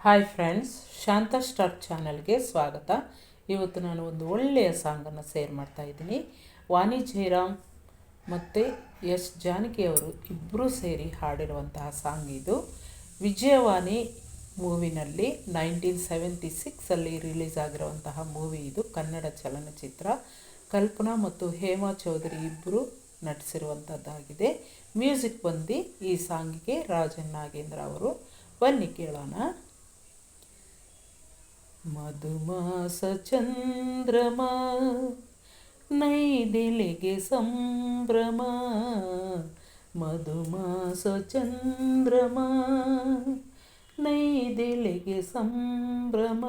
Hi friends ಶಾಂತ star ಚಾನಲ್ಗೆ ಸ್ವಾಗತ. ಇವತ್ತು ನಾನು ಒಂದು ಒಳ್ಳೆಯ ಸಾಂಗನ್ನು ಸೇರ್ ಮಾಡ್ತಾ ಇದ್ದೀನಿ. ವಾಣಿ ಜಯರಾಮ್ ಮತ್ತು ಎಸ್ ಜಾನಕಿ ಅವರು ಇಬ್ಬರೂ ಸೇರಿ ಹಾಡಿರುವಂತಹ ಸಾಂಗ್ ಇದು. ವಿಜಯವಾಣಿ ಮೂವಿನಲ್ಲಿ ನೈನ್ಟೀನ್ ಸೆವೆಂಟಿ ಸಿಕ್ಸಲ್ಲಿ ರಿಲೀಸ್ ಆಗಿರುವಂತಹ ಮೂವಿ ಇದು. ಕನ್ನಡ ಚಲನಚಿತ್ರ. ಕಲ್ಪನಾ ಮತ್ತು ಹೇಮಾ ಚೌಧರಿ ಇಬ್ಬರು ನಟಿಸಿರುವಂಥದ್ದಾಗಿದೆ ಮ್ಯೂಸಿಕ್ ಬಂದು ಈ ಸಾಂಗಿಗೆ ರಾಜನ್ ನಾಗೇಂದ್ರ ಅವರು. ಬನ್ನಿ ಕೇಳೋಣ. ಮಧುಮಾಸ ಚಂದ್ರಮ, ನೈದಿಲಿಗೆ ಸಂಭ್ರಮ. ಮಧುಮಾಸ ಚಂದ್ರಮ, ನೈದಿಲಿಗೆ ಸಂಭ್ರಮ.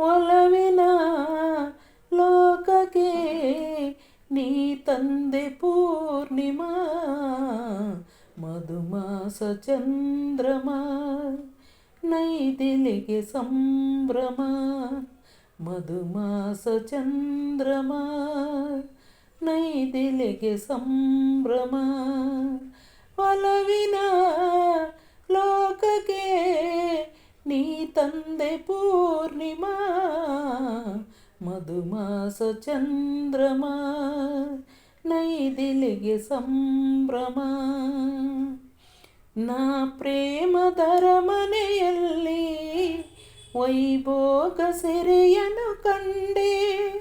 ಒಲವಿನ ಲೋಕಕ್ಕೆ ನೀ ತಂದೆ ಪೂರ್ಣಿಮಾ. ಮಧುಮಾಸ ಚಂದ್ರಮ ನೈದಿಲಿಗೆ ಸಂಭ್ರಮ ಮಧುಮಾಸ ಚಂದ್ರಮ ನೈದಿಲಿಗೆ ಸಂಭ್ರಮ ಒಲವಿನ ಲೋಕಕ್ಕೆ ನೀ ತಂದೆ ಪೂರ್ಣಿಮಾ ಮಧುಮಾಸ ಚಂದ್ರಮ ನೈದಿಲಿಗೆ ಸಂಭ್ರಮ ನಾ ಪ್ರೇಮದರ ಮನೆಯಲ್ಲಿ ವೈಭೋಗ ಸೆರೆಯನು ಕಂಡೆ.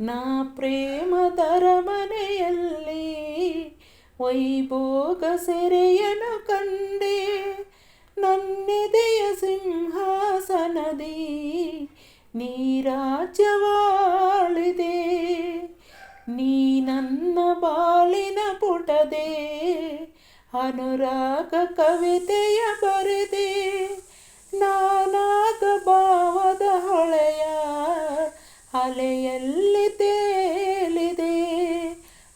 ನಾ ಪ್ರೇಮದರ ಮನೆಯಲ್ಲಿ ವೈಭೋಗ ಸೆರೆಯನು ಕಂಡೆ. ನನ್ನೆದೆಯ ಸಿಂಹಾಸನದಿ ನೀರಾಜ್ಯವಾಳಿದೆ. ನೀ ನನ್ನ ಬಾಳಿನ ಪುಟದೆ ಅನುರಾಗ ಕವಿತೆಯ ಬರೆದೆ ನಾನಾಗ ಭಾವದ ಹೊಳೆಯ ಅಲೆಯಲ್ಲಿ ತೇಲಿದೆ.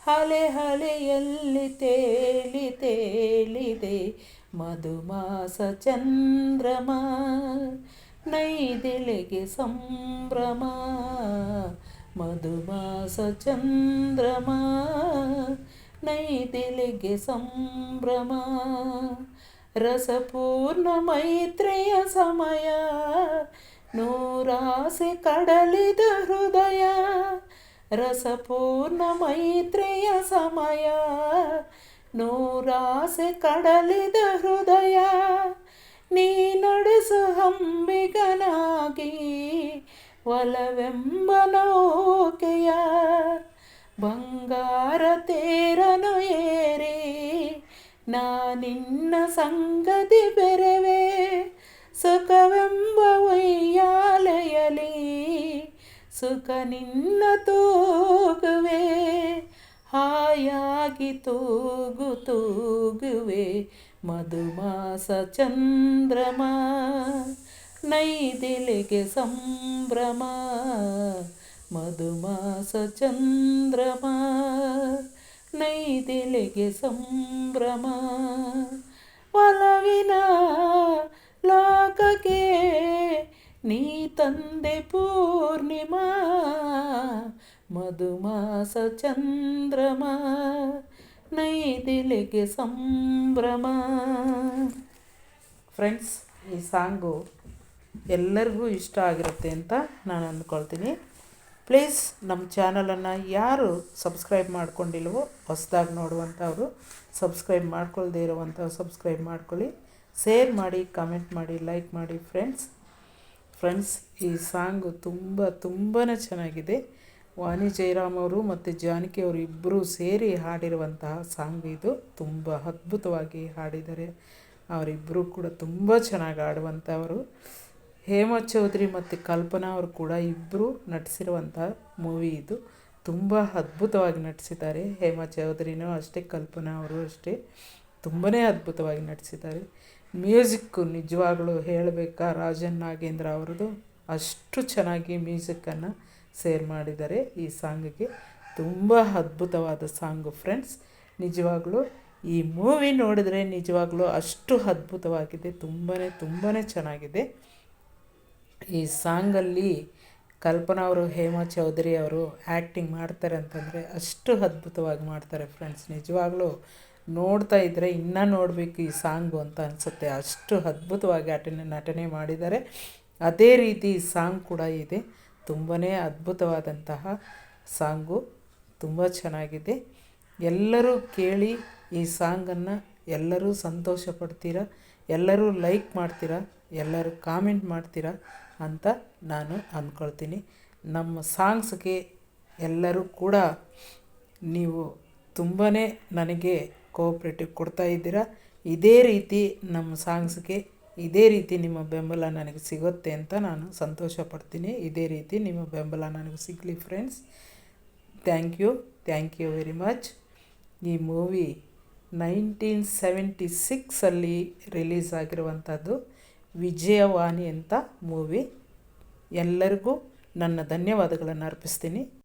ಹಲೆ ಹಲೆಯಲ್ಲಿ ತೇಲಿ ತೇಲಿದೆ ಮಧುಮಾಸ ಚಂದ್ರಮ, ನೈದೆಲೆಗೆ ಸಂಭ್ರಮ. ಮಧುಮಾಸ ಚಂದ್ರಮ ನೈದಿಲಿಗೆ ಸಂಭ್ರಮ, ರಸಪೂರ್ಣ ಮೈತ್ರಿಯ ಸಮಯ, ನೂರಾಸೆ ಕಡಲಿದ ಹೃದಯ, ರಸಪೂರ್ಣ ಮೈತ್ರಿಯ ಸಮಯ, ನೂರಾಸೆ ಕಡಲಿದ ಹೃದಯ, ನೀ ನಡೆಸು ಹಂಬಿಗನಾಗಿ ಒಲವೆಂಬ ನೌಕೆಯ ಬಂಗಾರ ತೇರನು ಏರಿ ನಾನಿನ್ನ ಸಂಗತಿ ಬೆರೆವೆ ಸುಖವೆಂಬ ಒಯ್ಯಾಲೆಯಲಿ ಸುಖ ನಿನ್ನ ತೂಗುವೆ ಹಾಯಾಗಿ ತೂಗು ತೂಗುವೆ ಮಧುಮಾಸ ಚಂದ್ರಮ ನೈದಿಲಿಗೆ ಸಂಭ್ರಮ ಮಧುಮಾಸ ಚಂದ್ರಮ, ನೈದೆಲೆಗೆ ಸಂಭ್ರಮ. ಒಲವಿನ ಲೋಕಕ್ಕೆ ನೀ ತಂದೆ ಪೂರ್ಣಿಮಾ, ಮಧುಮಾಸ ಚಂದ್ರಮ, ನೈದೆಲೆಗೆ ಸಂಭ್ರಮ. ಫ್ರೆಂಡ್ಸ್ ಈ ಸಾಂಗು ಎಲ್ಲರಿಗೂ ಇಷ್ಟ ಆಗಿರುತ್ತೆ ಅಂತ ನಾನು ಅಂದ್ಕೊಳ್ತೀನಿ. ಪ್ಲೀಸ್ ನಮ್ಮ ಚಾನಲನ್ನು ಯಾರು ಸಬ್ಸ್ಕ್ರೈಬ್ ಮಾಡ್ಕೊಂಡಿಲ್ವೋ ಹೊಸ್ದಾಗಿ ನೋಡುವಂಥವ್ರು ಸಬ್ಸ್ಕ್ರೈಬ್ ಮಾಡ್ಕೊಳ್ದೇ ಇರುವಂಥವ್ರು ಸಬ್ಸ್ಕ್ರೈಬ್ ಮಾಡ್ಕೊಳ್ಳಿ. ಶೇರ್ ಮಾಡಿ, ಕಮೆಂಟ್ ಮಾಡಿ, ಲೈಕ್ ಮಾಡಿ ಫ್ರೆಂಡ್ಸ್. ಫ್ರೆಂಡ್ಸ್, ಈ ಸಾಂಗು ತುಂಬ ತುಂಬಾ ಚೆನ್ನಾಗಿದೆ. ವಾಣಿ ಜಯರಾಮ್ ಅವರು ಮತ್ತು ಜಾನಕಿ ಅವರು ಇಬ್ಬರೂ ಸೇರಿ ಹಾಡಿರುವಂತಹ ಸಾಂಗ್ ಇದು. ತುಂಬ ಅದ್ಭುತವಾಗಿ ಹಾಡಿದ್ದಾರೆ. ಅವರಿಬ್ಬರೂ ಕೂಡ ತುಂಬ ಚೆನ್ನಾಗಿ ಆಡುವಂಥವರು ಹೇಮಾ ಚೌಧರಿ ಮತ್ತು ಕಲ್ಪನಾ ಅವರು ಕೂಡ ಇಬ್ಬರು ನಟಿಸಿರುವಂಥ ಮೂವಿ ಇದು. ತುಂಬ ಅದ್ಭುತವಾಗಿ ನಟಿಸಿದ್ದಾರೆ ಹೇಮಾ ಚೌಧರಿನೂ ಅಷ್ಟೇ, ಕಲ್ಪನಾ ಅವರು ಅಷ್ಟೇ. ತುಂಬಾ ಅದ್ಭುತವಾಗಿ ನಟಿಸಿದ್ದಾರೆ. ಮ್ಯೂಸಿಕ್ಕು ನಿಜವಾಗ್ಲೂ ಹೇಳಬೇಕಾ, ರಾಜನ್ ನಾಗೇಂದ್ರ ಅವ್ರದ್ದು ಅಷ್ಟು ಚೆನ್ನಾಗಿ ಮ್ಯೂಸಿಕ್ಕನ್ನು ಸೇರ್ ಮಾಡಿದ್ದಾರೆ ಈ ಸಾಂಗಿಗೆ ತುಂಬ ಅದ್ಭುತವಾದ ಸಾಂಗು ಫ್ರೆಂಡ್ಸ್ ನಿಜವಾಗ್ಲೂ ಈ ಮೂವಿ ನೋಡಿದ್ರೆ ನಿಜವಾಗ್ಲೂ ಅಷ್ಟು ಅದ್ಭುತವಾಗಿದೆ ತುಂಬಾ ತುಂಬಾ ಚೆನ್ನಾಗಿದೆ. ಈ ಸಾಂಗಲ್ಲಿ ಕಲ್ಪನಾ ಅವರು, ಹೇಮಾ ಚೌಧರಿ ಅವರು ಆ್ಯಕ್ಟಿಂಗ್ ಮಾಡ್ತಾರೆ ಅಂತಂದರೆ ಅಷ್ಟು ಅದ್ಭುತವಾಗಿ ಮಾಡ್ತಾರೆ ಫ್ರೆಂಡ್ಸ್ ನಿಜವಾಗ್ಲೂ ನೋಡ್ತಾ ಇದ್ದರೆ ಇನ್ನೂ ನೋಡಬೇಕು ಈ ಸಾಂಗು ಅಂತ ಅನಿಸುತ್ತೆ. ಅಷ್ಟು ಅದ್ಭುತವಾಗಿ ಅಟನೆ ನಟನೆ ಮಾಡಿದ್ದಾರೆ. ಅದೇ ರೀತಿ ಸಾಂಗ್ ಕೂಡ ಇದೆ. ತುಂಬಾ ಅದ್ಭುತವಾದಂತಹ ಸಾಂಗು ತುಂಬ ಚೆನ್ನಾಗಿದೆ. ಎಲ್ಲರೂ ಕೇಳಿ ಈ ಸಾಂಗನ್ನು ಎಲ್ಲರೂ ಸಂತೋಷ ಪಡ್ತೀರ? ಎಲ್ಲರೂ ಲೈಕ್ ಮಾಡ್ತೀರಾ? ಎಲ್ಲರೂ ಕಾಮೆಂಟ್ ಮಾಡ್ತೀರಾ? ಅಂತ ನಾನು ಅಂದ್ಕೊಳ್ತೀನಿ ನಮ್ಮ ಸಾಂಗ್ಸ್ಗೆ ಎಲ್ಲರೂ ಕೂಡ ನೀವು ತುಂಬಾ ನನಗೆ ಕೋಪ್ರೇಟಿವ್ ಕೊಡ್ತಾ ಇದ್ದೀರಾ. ಇದೇ ರೀತಿ ನಮ್ಮ ಸಾಂಗ್ಸ್ಗೆ ಇದೇ ರೀತಿ ನಿಮ್ಮ ಬೆಂಬಲ ನನಗೆ ಸಿಗುತ್ತೆ ಅಂತ ನಾನು ಸಂತೋಷ ಪಡ್ತೀನಿ. ಇದೇ ರೀತಿ ನಿಮ್ಮ ಬೆಂಬಲ ನನಗೆ ಸಿಗಲಿ friends thank you thank you very much ಈ ಮೂವಿ ನೈನ್ಟೀನ್ ಸೆವೆಂಟಿ ಸಿಕ್ಸಲ್ಲಿ ರಿಲೀಸ್ ಆಗಿರುವಂಥದ್ದು ವಿಜಯವಾಣಿ ಅಂತ ಮೂವಿ ಎಲ್ಲರಿಗೂ ನನ್ನ ಧನ್ಯವಾದಗಳನ್ನು ಅರ್ಪಿಸ್ತೀನಿ.